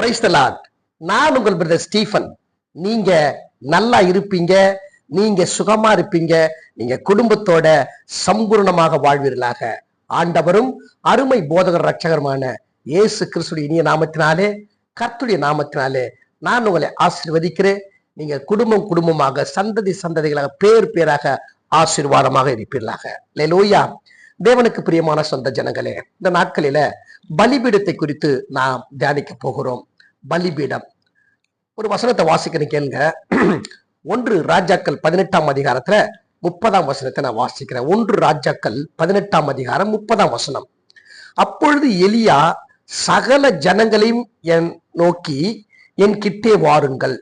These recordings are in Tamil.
பிரைஸ் நான் உங்கள் பிரதர் ஸ்டீஃபன் நீங்க நல்லா இருப்பீங்க நீங்க சுகமா இருப்பீங்க நீங்க குடும்பத்தோட சம்பூர்ணமாக வாழ்வீர்களாக. ஆண்டவரும் அருமை போதகர் ரட்சகருமான இயேசு கிறிஸ்துடைய இனிய நாமத்தினாலே கர்த்துடைய நாமத்தினாலே நான் உங்களை ஆசீர்வதிக்கிறேன். நீங்க குடும்பம் குடும்பமாக சந்ததி சந்ததிகளாக பேர் பேராக ஆசீர்வாதமாக இருப்பீர்களாக. லூயா தேவனுக்கு பிரியமான சொந்த ஜனங்களே இந்த நாட்களில பலிபீடத்தை குறித்து நாம் தியானிக்க போகிறோம். பலிபீடம். ஒரு வசனத்தை வாசிக்கிறேன் கேளுங்க. ஒன்று ராஜாக்கள் பதினெட்டாம் அதிகாரத்துல முப்பதாம் வசனத்தை நான் வாசிக்கிறேன். ஒன்று ராஜாக்கள் பதினெட்டாம் அதிகாரம் முப்பதாம் வசனம். அப்பொழுது எலியா சகல ஜனங்களையும் என் நோக்கி என் கிட்டே வாருங்கள்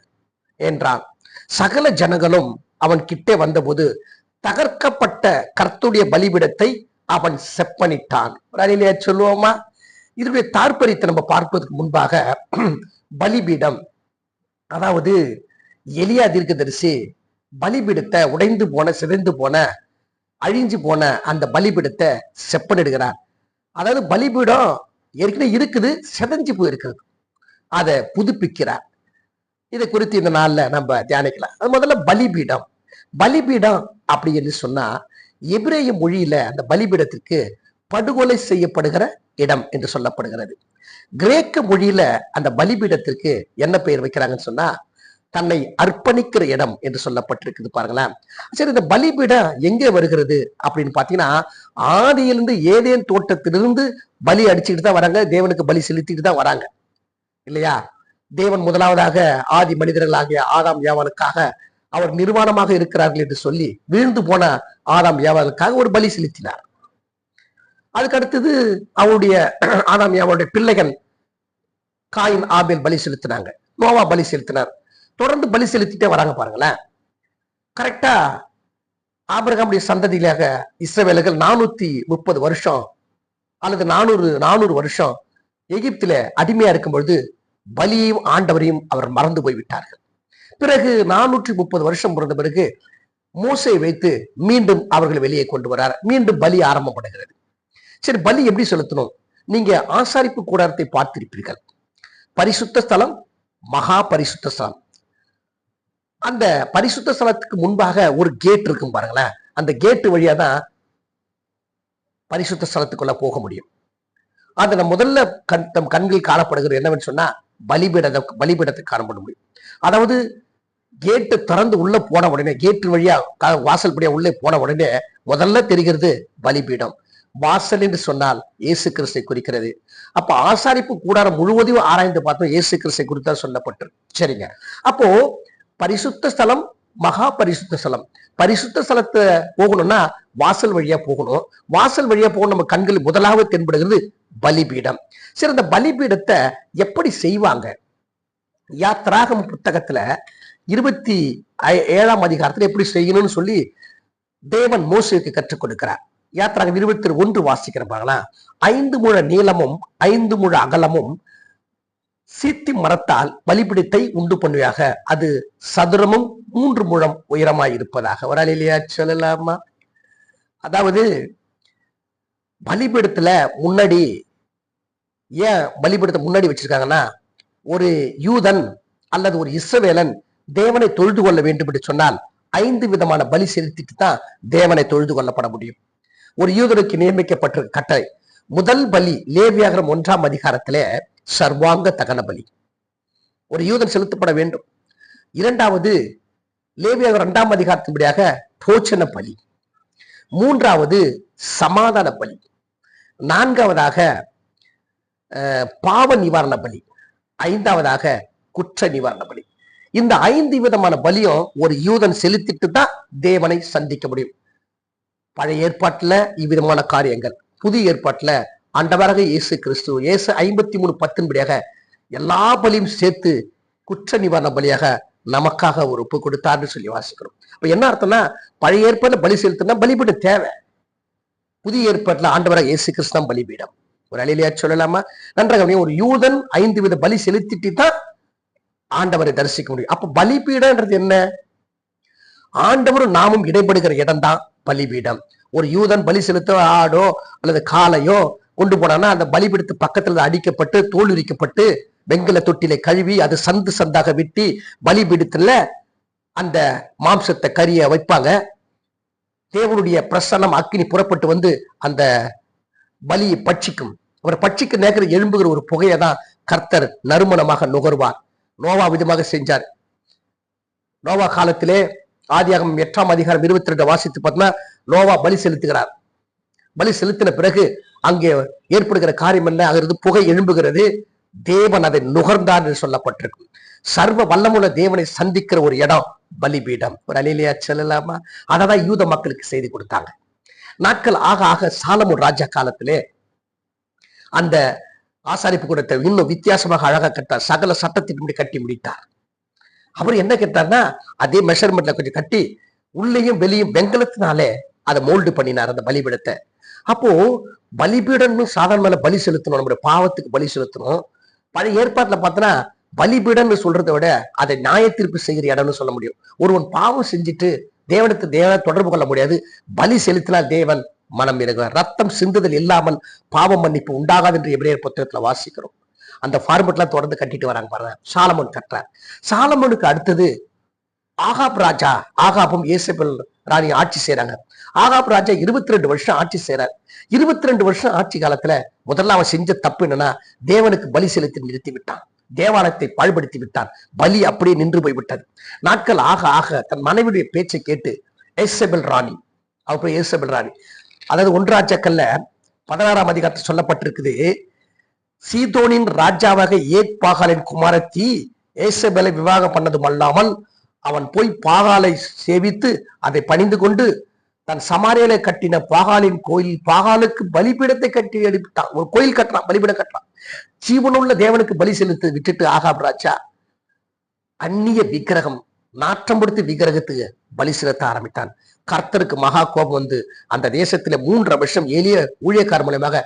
என்றான். சகல ஜனங்களும் அவன் கிட்டே வந்தபோது தகர்க்கப்பட்ட கர்த்துடைய பலிபிடத்தை அவன் செப்பனிட்டான். சொல்லுவோமா? இதனுடைய தாற்பரியத்தை நம்ம பார்ப்பதற்கு முன்பாக பலிபீடம் அதாவது எலியா தீர்க்கதரிசி பலிபீடத்தை உடைந்து போன சிதைந்து போன அழிஞ்சு போன அந்த பலிபீடத்தை செப்பனிடுகிறார். அதாவது பலிபீடம் ஏற்கனவே இருக்குது செதஞ்சு போயிருக்கிறது. அதை புதுப்பிக்கிறார். இதை குறித்து இந்த நாளில் நம்ம தியானிக்கலாம். அது முதல்ல பலிபீடம். பலிபீடம் அப்படின்னு சொன்னா எபிரேய மொழியில அந்த பலிபீடத்திற்கு படுகொலை செய்யப்படுகிற இடம் என்று சொல்லப்படுகிறது. கிரேக்க மொழியில அந்த பலிபீடத்திற்கு என்ன பெயர் வைக்கிறாங்கன்னு சொன்னா தன்னை அர்ப்பணிக்கிற இடம் என்று சொல்லப்பட்டிருக்குது பாருங்களேன். சரி இந்த பலிபீடம் எங்கே வருகிறது அப்படின்னு பாத்தீங்கன்னா ஆதியிலிருந்து ஏதேன் தோட்டத்திலிருந்து பலி அடிச்சுக்கிட்டு தான் வராங்க தேவனுக்கு பலி செலுத்திட்டு தான் வராங்க. இல்லையா? தேவன் முதலாவதாக ஆதி மனிதர்களாகிய ஆதாம் யாவனுக்காக அவர் நிர்வாணமாக இருக்கிறார்கள் என்று சொல்லி வீழ்ந்து போன ஆதாம் யாவனுக்காக ஒரு பலி செலுத்தினார். அதுக்கு அடுத்தது அவருடைய ஆதாமி அவருடைய பிள்ளைகள் காயின் ஆபேல் பலி செலுத்தினாங்க. நோவா பலி செலுத்தினார். தொடர்ந்து பலி செலுத்திட்டே வராங்க பாருங்களேன். கரெக்டா ஆபிரகாமுடைய சந்ததியிலாக இஸ்ரவேலர்கள் நானூத்தி முப்பது வருஷம் அல்லது நானூறு நானூறு வருஷம் எகிப்தில அடிமையா இருக்கும் பொழுது பலியையும் ஆண்டவரையும் அவர் மறந்து போய்விட்டார்கள். பிறகு நானூற்றி முப்பது வருஷம் பிறந்த பிறகு மூசை வைத்து மீண்டும் அவர்களை வெளியே கொண்டு வரார். மீண்டும் பலி ஆரம்பப்படுகிறது. சரி பலி எப்படி செலுத்தணும்? நீங்க ஆசாரிப்பு கூடாரத்தை பார்த்திருப்பீர்கள். பரிசுத்த ஸ்தலம் மகா பரிசுத்த ஸ்தலம். அந்த பரிசுத்த ஸ்தலத்துக்கு முன்பாக ஒரு கேட் இருக்கும் பாருங்களேன். அந்த கேட்டு வழியா தான் பரிசுத்த ஸ்தலத்துக்குள்ள போக முடியும். அது நம்ம முதல்ல கண் தம் கண்கள் காணப்படுகிறது என்னவென்னு சொன்னா பலிபீட பலிபீடத்தை காணப்பட முடியும். அதாவது கேட்டு திறந்து உள்ள போன உடனே கேட்டு வழியா வாசல் படியா உள்ளே போன உடனே முதல்ல தெரிகிறது பலிபீடம். வாசல் என்று சொன்னால் இயேசு கிறிஸ்தை குறிக்கிறது. அப்ப ஆசாரிப்பு கூடாரம் முழுவதையும் ஆராய்ந்து பார்த்தோம். இயேசு கிறிஸ்தை குறித்தா சொல்லப்பட்டு சரிங்க. அப்போ பரிசுத்த ஸ்தலம் மகா பரிசுத்த ஸ்தலம். பரிசுத்த ஸ்தலத்தை போகணும்னா வாசல் வழியா போகணும். வாசல் வழியா போகணும் நம்ம கண்கள் முதலாவது தென்படுகிறது பலிபீடம். சரி அந்த பலிபீடத்தை எப்படி செய்வாங்க? யாத்ராகம் புத்தகத்துல இருபத்தி ஐ- ஏழாம் அதிகாரத்துல எப்படி செய்யணும்னு சொல்லி தேவன் மோசுக்கு கற்றுக் கொடுக்கிறார். யாத்ராகம் இருபத்தி ஒன்று வாசிக்கிற பாங்களா ஐந்து முழ நீளமும் ஐந்து முழ அகலமும் சீத்தி மரத்தால் பலிபிடித்தை உண்டு பண்ணுவையாக அது சதுரமும் மூன்று முழம் உயரமாய் இருப்பதாக. ஒரு இல்லையா? சொல்லலாமா? அதாவது பலிபீடத்துல முன்னாடி ஏன் பலிபிடத்தை முன்னாடி வச்சிருக்காங்கன்னா ஒரு யூதன் அல்லது ஒரு இஸ்ரவேலன் தேவனை தொழுது கொள்ள வேண்டும் என்று சொன்னால் ஐந்து விதமான பலி செலுத்திட்டு தான் தேவனை தொழுது கொள்ளப்பட முடியும். ஒரு யூதனுக்கு நியமிக்கப்பட்ட கட்டளை. முதல் பலி லேவியாகரம் ஒன்றாம் அதிகாரத்திலே சர்வாங்க தகன பலி. ஒரு யூதன் செலுத்தப்பட வேண்டும். இரண்டாவது லேவியாகரம் இரண்டாம் அதிகாரத்தின்படியாக போச்சன பலி. மூன்றாவது சமாதான பலி. நான்காவதாக பாவ நிவாரண பலி. ஐந்தாவதாக குற்ற நிவாரண பலி. இந்த ஐந்து விதமான பலியும் ஒரு யூதன் செலுத்திட்டு தான் தேவனை சந்திக்க முடியும். பழைய ஏற்பாட்டில் இவ்விதமான காரியங்கள். புதிய ஏற்பாட்டுல அண்டவராக இயேசு கிறிஸ்து இயேசு ஐம்பத்தி மூணு பத்தின்படியாக எல்லா பலியும் சேர்த்து குற்ற நிவாரண பலியாக நமக்காக ஒரு ஒப்பு கொடுத்தார்னு சொல்லி வாசிக்கிறோம். இப்போ என்ன அர்த்தம்னா பழைய ஏற்பாட்டில் பலி செலுத்தினா பலிபீடம் தேவை. புதிய ஏற்பாட்டில் ஆண்டவராக இயேசு கிறிஸ்து தான் பலிபீடம். ஒரு அழிலையா சொல்லலாமா? நன்றாக ஒரு யூதன் ஐந்து வித பலி செலுத்திட்டு தான் ஆண்டவரை தரிசிக்க முடியும். அப்ப பலிபீடன்றது என்ன? ஆண்டவரும் நாமும் இடைப்படுகிற இடம் தான் பலிபீடம். ஒரு யூதன் பலி செலுத்த ஆடோ அல்லது காலையோ கொண்டு போனான்னா அந்த பலிபீடத்து பக்கத்துல அடிக்கப்பட்டு தோல் உரிக்கப்பட்டு வெங்கல தொட்டிலை கழுவி அது சந்து சந்தாக வெட்டி பலிபீடத்துல அந்த மாம்சத்தை கறிய வைப்பாங்க. தேவனுடைய பிரசன்னம் அக்கினி புறப்பட்டு வந்து அந்த பலியை பட்சிக்கும். அவர் பட்சிக்க நேக்கிற எழும்புகிற ஒரு புகையை தான் கர்த்தர் நறுமணமாக நுகர்வார். நோவா விதமாக செஞ்சார். நோவா காலத்திலே ஆதியாகம் எட்டாம் அதிகாரம் இருபத்தி ரெண்டு வாசித்து பார்த்தோம்னா நோவா பலி செலுத்துகிறார். பலி செலுத்தின பிறகு அங்கே ஏற்படுகிற காரியம் என்ன? அங்கிருந்து புகை எழும்புகிறது. தேவன் அதை நுகர்ந்தார் என்று சொல்லப்பட்டிருக்கு. சர்வ வல்லமுள்ள தேவனை சந்திக்கிற ஒரு இடம் பலிபீடம். ஒரு அலிலியா செல்லலாமா? அதான் யூத மக்களுக்கு செய்தி கொடுத்தாங்க. நாட்கள் ஆக ஆக சாலமுன் ராஜா காலத்திலே அந்த ஆசாரிப்பு கூடத்தை இன்னும் வித்தியாசமாக அழகாக கட்டார் சகல சட்டத்தின்படி கட்டி முடித்தார். அவர் என்ன கேட்டார்னா அதே மெஷர்மெண்ட்ல கொஞ்சம் கட்டி உள்ளேயும் வெளியும் வெங்கலத்தினாலே அதை மோல்டு பண்ணினார் அந்த பலிபீடத்தை. அப்போ பலிபீடம்னு சாதாரண மேல பலி செலுத்தணும் நம்முடைய பாவத்துக்கு பலி செலுத்தணும். பழைய ஏற்பாட்டுல பார்த்தோன்னா பலிபீடம்னு சொல்றதை விட அதை நியாயத்திற்கு செய்கிற இடம்னு சொல்ல முடியும். ஒருவன் பாவம் செஞ்சுட்டு தேவனுக்கு தேவனை தொடர்பு கொள்ள முடியாது. பலி செலுத்தினால் தேவன் மனம் இறங்குவார். ரத்தம் சிந்துதல் இல்லாமல் பாவம் மன்னிப்பு உண்டாகாது என்று எப்படியே புத்தகத்துல வாசிக்கிறோம். அந்த ஃபார்மெட்லாம் தொடர்ந்து கட்டிட்டு வராங்க பாருங்க. சாலமோன் கட்டுறார். சாலமோனுக்கு அடுத்தது ஆகாப் ராஜா. ஆகாப்பும் ஏசபெல் ராணி ஆட்சி செய்யறாங்க ஆகாப் ராஜா இருபத்தி ரெண்டு வருஷம் ஆட்சி செய்றார். இருபத்தி ரெண்டு வருஷம் ஆட்சி காலத்துல முதல்ல அவன் செஞ்ச தப்பு என்னன்னா தேவனுக்கு பலி செலுத்தி நிறுத்தி விட்டான். தேவாலயத்தை பாழ்படுத்தி விட்டான். பலி அப்படியே நின்று போய் விட்டது. நாட்கள் ஆக ஆக தன் மனைவியுடைய பேச்சை கேட்டு ஏசபெல் ராணி அப்புறம் ஏசபெல் ராணி. அதாவது ஒன்றாச்சக்கல்ல பதினாறாம் அதிகாரத்தில் சொல்லப்பட்டிருக்குது சீதோனின் ராஜாவாக ஏக் பாகாலின் குமாரத்தி ஏசபெலை விவாகம் பண்ணதும் அல்லாமல் அவன் போய் பாகாலை சேவித்து அதை பணிந்து கொண்டு தன் சமாரியில கட்டின பாகாலின் கோயில் பாகாலுக்கு பலிபீடத்தை கட்டி எடுத்தான். ஒரு கோயில் கட்டுறான் பலிபீடம் கட்டுறான் ஜீவனுள்ள தேவனுக்கு பலி செலுத்து விட்டுட்டு ஆகாப் ராஜா அந்நிய விக்கிரகம் நாற்றம் படுத்தி விக்கிரகத்துக்கு பலி செலுத்த ஆரம்பித்தான். கர்த்தருக்கு மகா கோபம் வந்து அந்த தேசத்துல மூன்றரை வருஷம் எளிய ஊழியக்கார் மூலமாக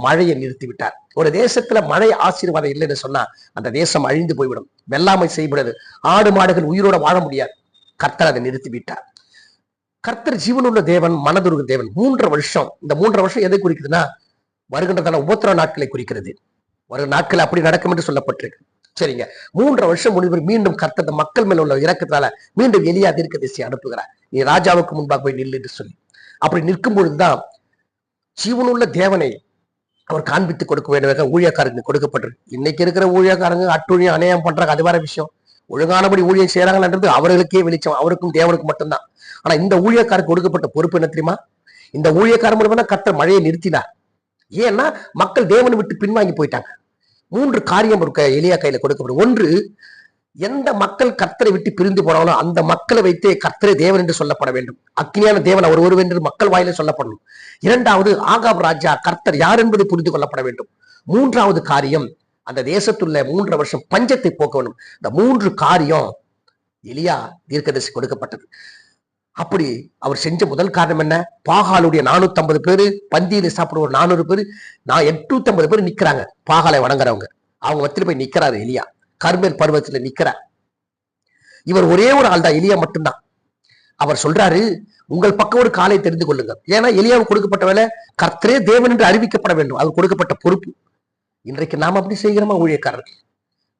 மழையை நிறுத்திவிட்டார். ஒரு தேசத்துல மழை ஆசீர்வாதம் இல்லைன்னு சொன்னா அந்த தேசம் அழிந்து போய்விடும். வெள்ளாமை செய்யப்படுது. ஆடு மாடுகள் உயிரோட வாழ முடியாது. கர்த்தர் அதை நிறுத்தி விட்டார் கர்த்தர் ஜீவனுள்ள தேவன் மனதுருக தேவன். மூன்றரை வருஷம். இந்த மூன்றரை வருஷம் எதை குறிக்குதுன்னா வருகின்றதான உபத்திர நாட்களை குறிக்கிறது. ஒரு நாட்கள் அப்படி நடக்கும் என்று சொல்லப்பட்டிருக்கு. சரிங்க. மூன்று வருஷம் முடிவு மீண்டும் கர்த்தர் மக்கள் மேல உள்ள இறக்கத்தால மீண்டும் எளியா தீர்க்க திசை அனுப்புகிறார். நீ ராஜாவுக்கு முன்பாக போய் நில்லு என்று சொல்லி. அப்படி நிற்கும் பொழுதுதான் ஜீவனுள்ள தேவனை அவர் காண்பித்து கொடுக்க வேண்டிய ஊழியக்காரங்க கொடுக்கப்பட்டிருக்கு. இன்னைக்கு இருக்கிற ஊழியக்காரங்க அட்டுழியம் அநியாயம் பண்றாங்க அது வேற விஷயம். ஒழுங்கானபடி ஊழியம் செய்யறாங்கன்றது அவர்களுக்கே வெளிச்சம். அவருக்கும் தேவனுக்கும் மட்டும்தான். ஆனா இந்த ஊழியக்காரருக்கு கொடுக்கப்பட்ட பொறுப்பு என்ன தெரியுமா? இந்த ஊழியக்காரர் மூலமா கத்தர் மழையை நிறுத்தினார். ஏன்னா மக்கள் தேவனை விட்டு பின்வாங்கி போயிட்டாங்க. மூன்று காரியம் இருக்க எளியா கையில கொடுக்கப்படும். ஒன்று எந்த மக்கள் கர்த்தரை விட்டு பிரிந்து போனாலும் அந்த மக்களை வைத்தே கர்த்தரே தேவன் என்று சொல்லப்பட வேண்டும். அக்னியான தேவன் அவர் ஒருவன் என்று மக்கள் வாயில சொல்லப்படணும். இரண்டாவது ஆகாப் ராஜா கர்த்தர் யார் என்பது புரிந்து கொள்ளப்பட வேண்டும். மூன்றாவது காரியம் அந்த தேசத்துள்ள மூன்று வருஷம் பஞ்சத்தை போக்க வேண்டும். இந்த மூன்று காரியம் எலியா தீர்க்கதரிசி கொடுக்கப்பட்டது. அப்படி அவர் செஞ்ச முதல் காரணம் என்ன? பாகாலுடைய நானூத்தி ஐம்பது பேரு பந்தியில சாப்பிடுற ஒரு நானூறு பேர் நான் எட்நூத்தி ஐம்பது பேர் நிக்கிறாங்க. பாகாலை வணங்குறவங்க. அவங்க மத்தியில போய் நிக்கிறாரு எலியா. கர்மேல் பருவத்துல நிக்கிறார். இவர் ஒரே ஒரு ஆள் தான் எலியா மட்டும்தான். அவர் சொல்றாரு உங்கள் பக்கம் ஒரு காலை தெரிந்து கொள்ளுங்கள். ஏன்னா எலியாவுக்கு கொடுக்கப்பட்ட வேலை கர்த்தரே தேவன் என்று அறிவிக்கப்பட வேண்டும். அவர் கொடுக்கப்பட்ட பொறுப்பு. இன்றைக்கு நாம் அப்படி செய்கிறோமா ஊழியக்காரர்கள்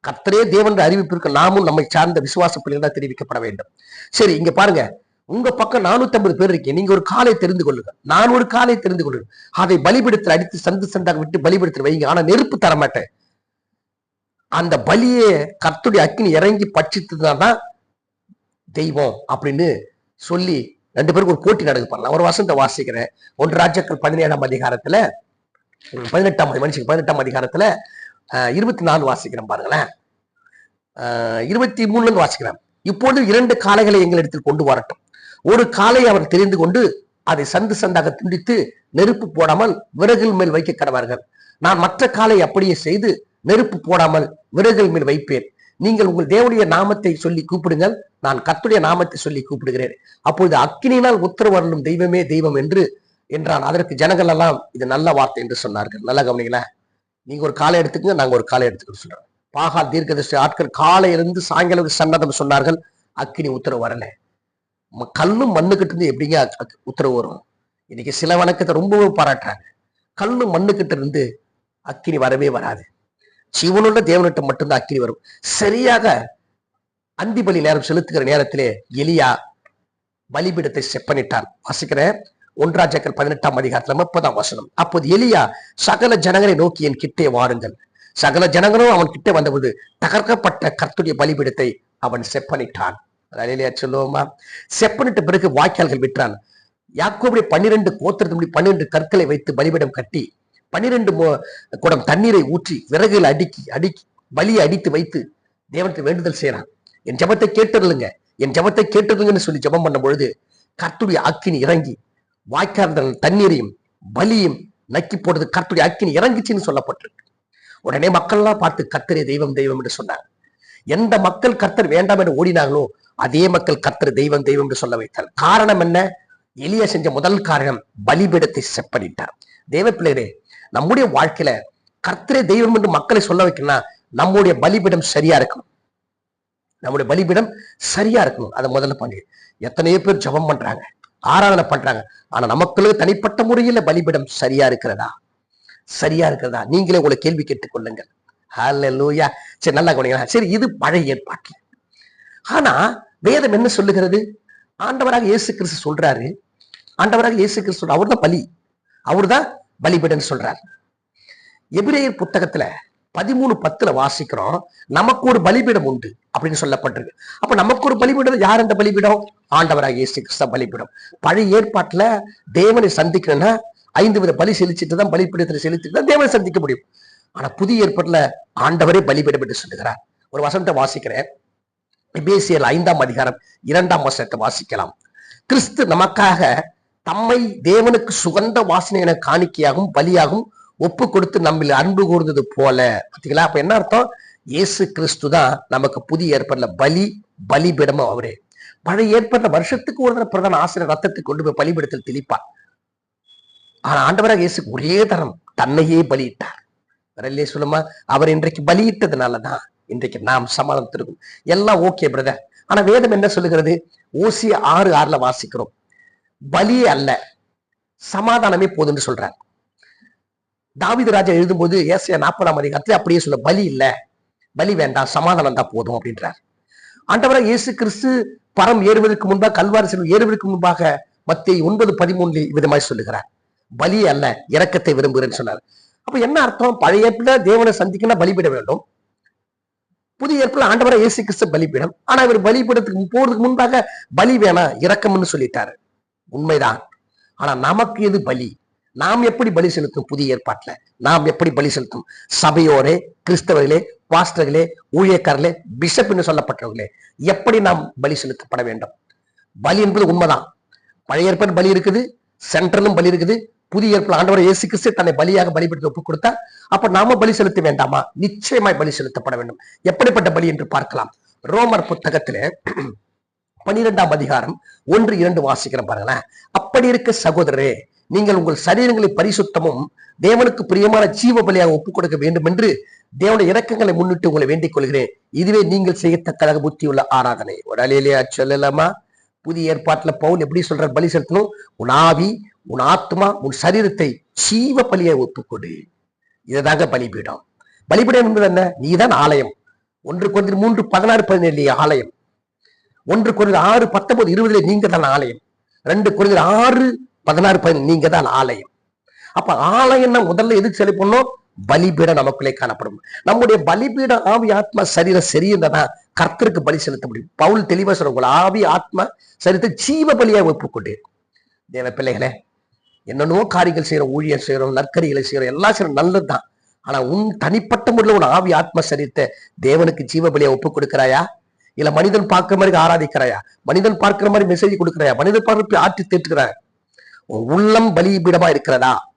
கர்த்தரே தேவன் அறிவிப்பிற்கு நாமும் நம்மை சார்ந்த விசுவாச பிள்ளைகள் தான் தெரிவிக்கப்பட வேண்டும். சரி இங்க பாருங்க. உங்க பக்கம் நானூத்தி ஐம்பது பேர் இருக்கீங்க. நீங்க ஒரு காலை தெரிந்து கொள்ளுங்க நான் ஒரு காலை தெரிந்து கொள்ளுங்க அதை பலிபிடத்தில் அடித்து சந்து சந்தாக விட்டு பலிபிடத்தில் வைங்க ஆனா நெருப்பு தர மாட்டேன் அந்த பலியே கர்த்துடைய அக்கினி இறங்கி பட்சித்ததுதான் தெய்வம் அப்படின்னு சொல்லி ரெண்டு பேருக்கு ஒரு போட்டி நடக்கு பண்ணலாம் ஒரு வசந்த வாசிக்கிறேன். ஒன்று ராஜாக்கள் பதினேழாம் அதிகாரத்துல பதினெட்டாம் மனுஷன் பதினெட்டாம் அதிகாரத்துல இருபத்தி நாலு வாசிக்கிறேன் பாருங்களேன். இருபத்தி மூணுல இருந்து வாசிக்கிறேன். இப்பொழுது இரண்டு காளைகளை எங்களிடத்தில் கொண்டு வரட்டும். ஒரு காலை அவர் தெரிந்து கொண்டு அதை சந்து சந்தாக துண்டித்து நெருப்பு போடாமல் விறகு மேல் வைக்க கடவார்கள் நான் மற்ற காலை அப்படியே செய்து நெருப்பு போடாமல் விறகுகள் மேல் வைப்பேன். நீங்கள் உங்கள் தேவனுடைய நாமத்தை சொல்லி கூப்பிடுங்கள். நான் கத்துடைய நாமத்தை சொல்லி கூப்பிடுகிறேன். அப்பொழுது அக்கினியினால் உத்தரவு தெய்வமே தெய்வம் என்று என்றான். அதற்கு ஜனங்கள் எல்லாம் இது நல்ல வார்த்தை என்று சொன்னார்கள். நல்ல கவனிங்களேன் நீங்க ஒரு காலை எடுத்துக்கங்க நாங்க ஒரு காலை எடுத்துக்க சொல்றோம். பாகா தீர்க்கதர்ஷி ஆட்கள் காலையிலிருந்து சாயங்காலம் சன்னதம் சொன்னார்கள். அக்கினி உத்தரவு வரல. ம- கல்லும் மண்ணுக்கிட்ட இருந்து எப்படிங்க உத்தரவு வரும்? இன்னைக்கு சில வணக்கத்தை ரொம்பவும் பாராட்டுறாங்க. கல்லும் மண்ணுக்கிட்ட இருந்து அக்கினி வரவே வராது. ஜீவனுள்ள தேவனிட்ட மட்டும்தான் அக்கினி வரும். சரியாக அந்தி பலி நேரம் செலுத்துகிற நேரத்திலே எலியா பலிபீடத்தை செப்பனிட்டான் வாசிக்கிறேன். ஒன்றாஜக்கர் பதினெட்டாம் அதிகாரத்துல முப்பதாம் வசனம். அப்போது எலியா சகல ஜனங்களை நோக்கி என் கிட்டே வாருங்கள். சகல ஜனங்களும் அவன் கிட்டே வந்தபோது தகர்க்கப்பட்ட கர்த்துடைய பலிபீடத்தை அவன் செப்பனிட்டான் அலையிலையா சொல்லுவோமா? செப்பனிட்ட பிறகு வாய்க்கால்கள் விட்டான். யாக்கோபுடைய பன்னிரண்டு கோத்திரத்தினுடைய பன்னிரண்டு கற்களை வைத்து பலிபீடம் கட்டி பன்னிரெண்டு குடம் தண்ணீரை ஊற்றி விறகில் அடுக்கி அடுக்கி பலியை அடித்து வைத்து தேவனுக்கு வேண்டுதல் செய்யறான் என் ஜெபத்தை கேட்டுருலுங்க என் ஜெபத்தை கேட்டுருங்கன்னு சொல்லி ஜெபம் பண்ணும் பொழுது கர்த்துடைய அக்கினி இறங்கி வாய்க்கால் தண்ணீரையும் பலியும் நக்கி போடுறது கர்த்துடைய அக்கினி இறங்குச்சுன்னு சொல்லப்பட்டிருக்கு. உடனே மக்கள்லாம் பார்த்து கர்த்தரே தெய்வம் தெய்வம் என்று சொன்னார். எந்த மக்கள் கர்த்தர் வேண்டாம் என்று ஓடினாங்களோ அதே மக்கள் கர்த்தர் தெய்வம் தெய்வம் என்று சொல்ல வைத்தார். காரணம் என்ன? எளிய செஞ்ச முதல் காரணம் பலிபீடத்தை செப்பனிட்டார். தேவ பிள்ளைகளே நம்முடைய வாழ்க்கையில கர்த்தரே தெய்வம் என்று மக்களை சொல்ல வைக்கணும்னா நம்முடைய பலிபீடம் சரியா இருக்கணும். நம்முடைய பலிபீடம் சரியா இருக்கணும். அதை முதல்ல பண்ணி. எத்தனையோ பேர் ஜெபம் பண்றாங்க ஆராதனை பண்றாங்க. ஆனா நமக்குள்ள தனிப்பட்ட முறையில பலிபீடம் சரியா இருக்கிறதா? சரியா இருக்கிறதா? நீங்களே உங்களை கேள்வி கேட்டுக்கொள்ளுங்கள் கொள்ளுங்கள். லூயா சரி நல்லா கவனிங்களா சரி இது பழைய ஏற்பாட்டில். ஆனா வேதம் என்ன சொல்லுகிறது? ஆண்டவராக இயேசு கிறிஸ்து சொல்றாரு. ஆண்டவராக இயேசு கிறிஸ்து அவர்தான் பலி. அவர்தான் பலிபீடன் சொல்றார். எபிரேயர் புத்தகத்துல பதிமூணு பத்துல வாசிக்கிறோம் நமக்கு ஒரு பலிபீடம் உண்டு அப்படின்னு சொல்லப்பட்டிருக்கு. அப்ப நமக்கு ஒரு பலிபீடம் யார் அந்த பலிபீடம்? ஆண்டவராக இயேசு கிறிஸ்த பலிபீடம். பழைய ஏற்பாட்டுல தேவனை சந்திக்கணும்னா ஐந்து வித பலி செலுத்திட்டு தான் பலிபீடத்தில் செலுத்திட்டு தான் தேவனை சந்திக்க முடியும். ஆனா புதிய ஏற்பாட்டுல ஆண்டவரே பலிபீடம் என்று சொல்லுகிறார். ஒரு வசனத்தை வாசிக்கிறேன். எபேசியர் ஐந்தாம் அதிகாரம் இரண்டாம் வசனத்தை வாசிக்கலாம். கிறிஸ்து நமக்காக தம்மை தேவனுக்கு சுகந்த வாசனை என காணிக்கையாகவும் பலியாகவும் ஒப்பு கொடுத்து நம்மில் அன்பு கூர்ந்தது போல. பார்த்தீங்களா அப்ப என்ன அர்த்தம்? இயேசு கிறிஸ்து தான் நமக்கு புதிய ஏற்பாடுல பலி பலிபிடமும் அவரே. பழைய ஏற்பாடுல வருஷத்துக்கு ஒரு தடவை பிரதான ஆசிரியர் ரத்தத்தை கொண்டு போய் பலிபிடத்தில் தெளிப்பார். ஆனா ஆண்டவராக இயேசு ஒரே தரம் தன்னையே பலியிட்டார். வரலையே சொல்லுமா? அவர் இன்றைக்கு பலியிட்டதுனாலதான் இன்றைக்கு நாம் சமாதானத்திற்கும் எல்லாம் ஓகே பிரதர் ஆனா வேதம் என்ன சொல்லுகிறது? ஓசிய ஆறு ஆறுல வாசிக்கிறோம். பலி அல்ல. சமாதானமே போதுன்னு சொல்றார். தாவித ராஜா எழுதும்போது ஏசியா நாற்பதாம் அதிகாரத்தில் அப்படியே சொல்ல பலி இல்லை. பலி வேண்டாம். சமாதானம் தான் போதும். அப்படின்றார். ஆண்டவராக இயேசு கிறிஸ்து பரம் ஏறுவதற்கு முன்பாக கல்வாரி செல்வம் ஏறுவதற்கு முன்பாக மத்திய ஒன்பது பதிமூணுல விதமாய் சொல்லுகிறார். பலி அல்ல. இறக்கத்தை விரும்புகிறேன்னு சொன்னார். அப்ப என்ன அர்த்தம்? பழைய ஏற்பில தேவனை சந்திக்கணும் பலிபிட வேண்டும். புதிய ஏற்பில் ஆண்டவராக இயேசு கிறிஸ்து பலிபீடம். ஆனா இவர் பலிபீடத்துக்கு போறதுக்கு முன்பாக பலி வேணாம். இறக்கம்னு சொல்லிட்டாரு. உண்மைதான். ஆனா நமக்கு எது பலி? நாம் எப்படி பலி செலுத்தும் புதிய ஏற்பாட்டில்? நாம் எப்படி பலி செலுத்தும்? சபையோரே கிறிஸ்தவர்களே பாஸ்டர்களே ஊழியக்காரர்களே பிஷப்னு சொல்லப்பட்டவர்களே எப்படி நாம் பலி செலுத்தப்பட வேண்டும்? பலி என்பது உண்மைதான். பழைய ஏற்பாடு பலி இருக்குது சென்ட்ரலும் பலி இருக்குது. புதிய ஏற்பாடு ஆண்டவர் இயேசு கிறிஸ்து தன்னை பலியாக பலிபடுத்தி ஒப்புக் கொடுத்தா அப்ப நாம பலி செலுத்த வேண்டாமா? நிச்சயமாய் பலி செலுத்தப்பட வேண்டும். எப்படிப்பட்ட பலி என்று பார்க்கலாம். ரோமர் புத்தகத்திலே பனிரெண்டாம் அதிகாரம் ஒன்று இரண்டு வாசிக்கிறேன் பாருங்களேன். அப்படி இருக்க சகோதரரே நீங்கள் உங்கள் சரீரங்களை பரிசுத்தமும் தேவனுக்கு பிரியமான ஜீவ பலியாக ஒப்புக் கொடுக்க வேண்டும் என்று தேவனுடைய இறக்கங்களை முன்னிட்டு உங்களை வேண்டிக் கொள்கிறேன். இதுவே நீங்கள் செய்யத்தக்கதாக புத்தியுள்ள ஆராதனை. ஒரு சொல்லலாமா? புதிய ஏற்பாட்டுல பவுல் எப்படி சொல்ற பலி செலுத்தணும். உன் ஆவி உன் ஆத்மா உன் சரீரத்தை ஜீவ பலியை ஒப்புக்கொடு இதுதாங்க பலிபீடம். பலிபீடம் என்பது என்ன? நீதான் ஆலயம். ஒன்று கொஞ்சம் மூன்று பதினாறு பதினேழு ஆலயம். ஒன்று குறைந்த ஆறு பத்தொன்பது இருபதுல நீங்க தான் ஆலயம். ரெண்டு குறைந்த ஆறு பதினாறு பதினஞ்சு நீங்க தான் ஆலயம். அப்ப ஆலயம்னா முதல்ல எதுக்கு செலவு பண்ணோம் பலிபீடம் நமக்குள்ளே காணப்படும். நம்முடைய பலிபீடம் ஆவி ஆத்மா சரீரம் சரியிருந்ததா கர்த்தருக்கு பலி செலுத்த முடியும். பவுல் தெளிவா சொல்ற ஆவி ஆத்மா சரித்து ஜீவ பலியாக ஒப்புக்கொண்டு தேவ பிள்ளைகளே என்னென்னவோ காரியங்கள் செய்யறோம் ஊழியர் செய்யறோம் நற்கரிகளை செய்யறோம் எல்லாம் செய்யறோம் நல்லதுதான். ஆனா உன் தனிப்பட்ட முறையில் உன் ஆவி ஆத்ம சரீரத்தை தேவனுக்கு ஜீவ பலியா ஒப்பு கொடுக்கிறாயா? இல்ல மனிதன் பார்க்கிற மாதிரி ஆராதிக்கிறாயா? மனிதன் பார்க்கிற மாதிரி மெசேஜ் கொடுக்கிறாயா? மனிதன் பார்க்க ஆற்றி தேற்றுகிறாயா? உன் உள்ளம் பலிபீடமா இருக்கிறதா?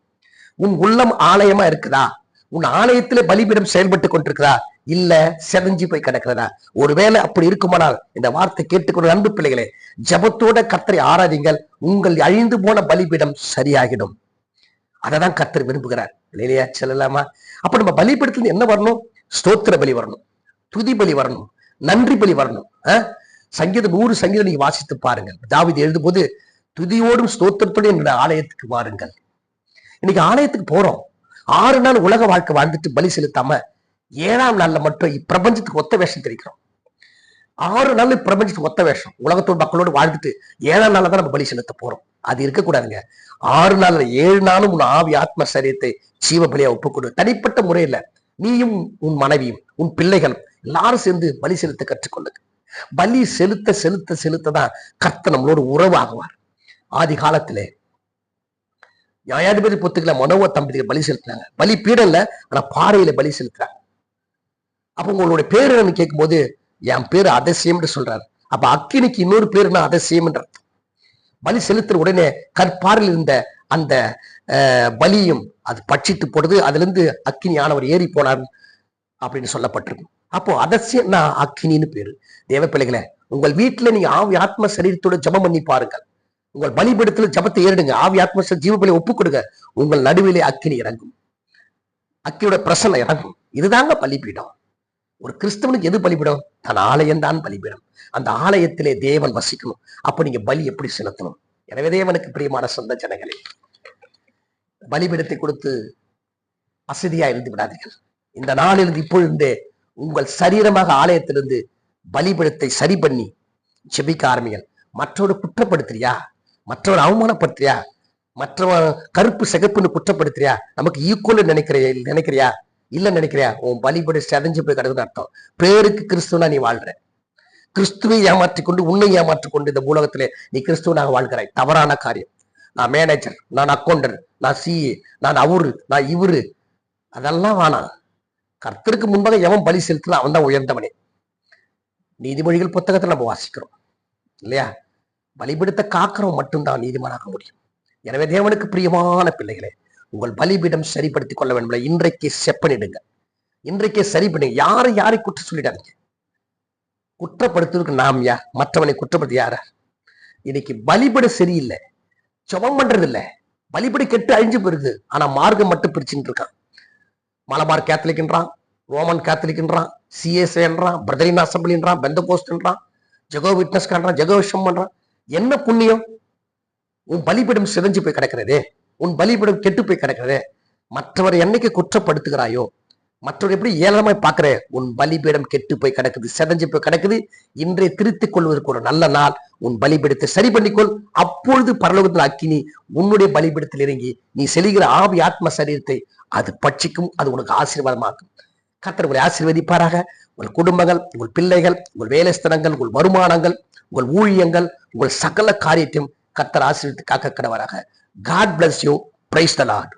உன் உள்ளம் ஆலயமா இருக்குதா? உன் ஆலயத்திலே பலிபீடம் செயல்பட்டு கொண்டிருக்கிறா இல்ல செதஞ்சி போய் கிடக்கிறதா? ஒருவேளை அப்படி இருக்குமானால் இந்த வார்த்தை கேட்டுக்கொண்ட அன்பு பிள்ளைகளே ஜபத்தோட கத்தரை ஆராதிங்கள். உங்கள் அழிந்து போன பலிபீடம் சரியாகிடும். அததான் கத்தர் விரும்புகிறார். இல்லையா? சொல்லலாமா? அப்ப நம்ம பலிபீடத்துல என்ன வரணும்? ஸ்தோத்திர பலி வரணும். துதி பலி வரணும். நன்றி பலி வரணும். ஆஹ்? சங்கீதம் நூறு சங்கீதம் நீங்க வாசித்து பாருங்கள். தாவிது எழுதும்போது துதியோடும் ஸ்தோத்திரத்தோடு என்னோட ஆலயத்துக்கு வாருங்கள். இன்னைக்கு ஆலயத்துக்கு போறோம். ஆறு நாள் உலக வாழ்க்கை வாழ்ந்துட்டு பலி செலுத்தாம ஏழாம் நாள்ல மட்டும் இப்பிரபஞ்சத்துக்கு ஒத்த வேஷம் தெரிக்கிறோம் ஆறு நாள் பிரபஞ்சத்துக்கு ஒத்த வேஷம். உலகத்தோட மக்களோடு வாழ்ந்துட்டு ஏழாம் நாள்ல தான் நம்ம பலி செலுத்த போறோம். அது இருக்கக்கூடாதுங்க. ஆறு நாள்ல ஏழு நாளும் உன் ஆவி ஆத்ம சரீரத்தை ஜீவ பலியா ஒப்புக்கொடு. தனிப்பட்ட முறையில நீயும் உன் மனைவியும் உன் பிள்ளைகளும் எல்லாரும் சேர்ந்து பலி செலுத்த கற்றுக்கொள்ளுங்க. பலி செலுத்த செலுத்த செலுத்த தான் கர்த்த நம்மளோட உறவாகுவார். ஆதி காலத்திலே நியாயாதிபதி பொத்துக்களை மனோவ தம்பதிகள் பலி செலுத்தினாங்க. பலி பீடல்ல ஆனா பாறையில பலி செலுத்துறாங்க. அப்ப உங்களுடைய பேர் என்னன்னு கேட்கும்போது என் பேர் அதிசயம்னு சொல்றாரு. அப்ப அக்கினிக்கு இன்னொரு பேருனா அதிசயம்ன்ற பலி செலுத்துற உடனே கற்பாறையில் இருந்த அந்த பலியும் அது பட்சித்து போடுது. அதுல இருந்து அக்கினி ஆனவர் ஏறி போனார் அப்படின்னு சொல்லப்பட்டிருக்கும். அப்போ அதிசயம்னா அக்கினின்னு பேரு. தேவ பிள்ளைகளே உங்கள் வீட்டுல நீங்க ஆவி ஆத்ம சரீரத்தோட ஜபம் பண்ணி பாருங்கள். உங்கள் பலிபீடத்துல ஜபத்தை ஏறிடுங்க. ஆவி ஆத்ம சரீர ஒப்பு கொடுங்க. உங்கள் நடுவிலே அக்கினி இறங்கும். அக்கியோட பிரசன்னம் இறங்கும். இதுதாங்க பலிபீடம். ஒரு கிறிஸ்தவனுக்கு எது பலிபீடம்? தன் ஆலயம் தான் பலிபீடம். அந்த ஆலயத்திலே தேவன் வசிக்கணும். அப்ப நீங்க பலி எப்படி செலுத்தணும்? எனவே தேவனுக்கு பிரியமான சொந்த ஜனங்களே பலிபீடத்தை கொடுத்து அசதியா இருந்து விடாதீர்கள். இந்த நாளிலிருந்து இப்பொழுதே உங்கள் சரீரமாக ஆலயத்திலிருந்து பலிபீடத்தை சரி பண்ணி செபிக்க ஆரம்பிங்கள் மற்றவரை குற்றப்படுத்துறியா? மற்றவரை அவமானப்படுத்துறியா? மற்றவன் கருப்பு சிகப்புன்னு குற்றப்படுத்துறியா? நமக்கு ஈக்குவல் நினைக்கிறியா நினைக்கிறியா? இல்ல நினைக்கிறியா? உன் பலிபடி செதஞ்சு போய் கிடக்குன்னு அர்த்தம். பேருக்கு கிறிஸ்துவனா நீ வாழ்ற. கிறிஸ்துவை ஏமாற்றி கொண்டு உன்னை ஏமாற்றிக் கொண்டு இந்த உலகத்திலே நீ கிறிஸ்துவனாக வாழ்கிறாய். தவறான காரியம். நான் மேனேஜர் நான் அக்கௌண்டர் நான் சிஏ நான் அவரு நான் இவரு. அதெல்லாம் வேணாம். கர்த்தருக்கு முன்பாக எவன் பலி செலுத்தலாம் அவன் தான் உயர்ந்தவனே. நீதிமொழிகள் புத்தகத்தை நம்ம வாசிக்கிறோம். இல்லையா? பலிபீடத்தை காக்கிறவன் மட்டும்தான் நீதிமானாக முடியும். எனவே தேவனுக்கு பிரியமான பிள்ளைகளே உங்கள் பலிபீடம் சரிப்படுத்திக் கொள்ள வேண்டும் இன்றைக்கு செப்பனிடுங்க. இன்றைக்கே சரி பண்ணுங்க யாரை யாரை குற்றம் சொல்லிடாதீங்க. குற்றப்படுத்துவதற்கு நாம் யார்? மற்றவனை குற்றப்படுத்தி யாரா? இன்னைக்கு பலிபடு சரியில்லை. சுபம் பண்றது இல்லை பலிபடி கெட்டு அழிஞ்சு போயிருது. ஆனா மார்க்கம் மட்டும் பிரிச்சுட்டு இருக்கான். மலபார் கேத்தலிக்ன்றான் ரோமன் கேத்தலிக்ன்றான் சிஎஸ்ஏன்றான் பிரதரின் அசம்பிளின்றான் பெந்த போஸ்ட்ன்றான் ஜெகோ விட்னஸ் காண்றான் ஜெகோ விஷம் பண்றான் என்ன புண்ணியம்? உன் பலிபீடம் சிதைஞ்சு போய் கிடக்கிறதே. உன் பலிபீடம் கெட்டு போய் கிடக்கிறதே. மற்றவரை என்னைக்கு குற்றப்படுத்துகிறாயோ மற்றவர் எப்படி ஏளனமாய் பார்க்குற? உன் பலிபீடம் கெட்டு போய் கிடக்குது செதஞ்சு போய் கிடக்குது. இன்றைய திருத்திக் கொள்வதற்கு ஒரு நல்ல நாள். உன் பலிபீடத்தை சரி பண்ணிக்கொள். அப்பொழுது பரலோகத்தில் அக்கினி உன்னுடைய பலிபீடத்தில் இறங்கி நீ செலுகிற ஆவி ஆத்ம சரீரத்தை அது பட்சிக்கும் அது உனக்கு ஆசீர்வாதமாக்கும். கத்தர் உங்களை ஆசீர்வதிப்பாராக. உங்கள் குடும்பங்கள் உங்கள் பிள்ளைகள் உங்கள் வேலைஸ்தலங்கள் உங்கள் வருமானங்கள் உங்கள் ஊழியங்கள் உங்கள் சகல காரியத்தையும் கத்தர் ஆசீர்வதித்து காக்க கடவராக God bless you praise the Lord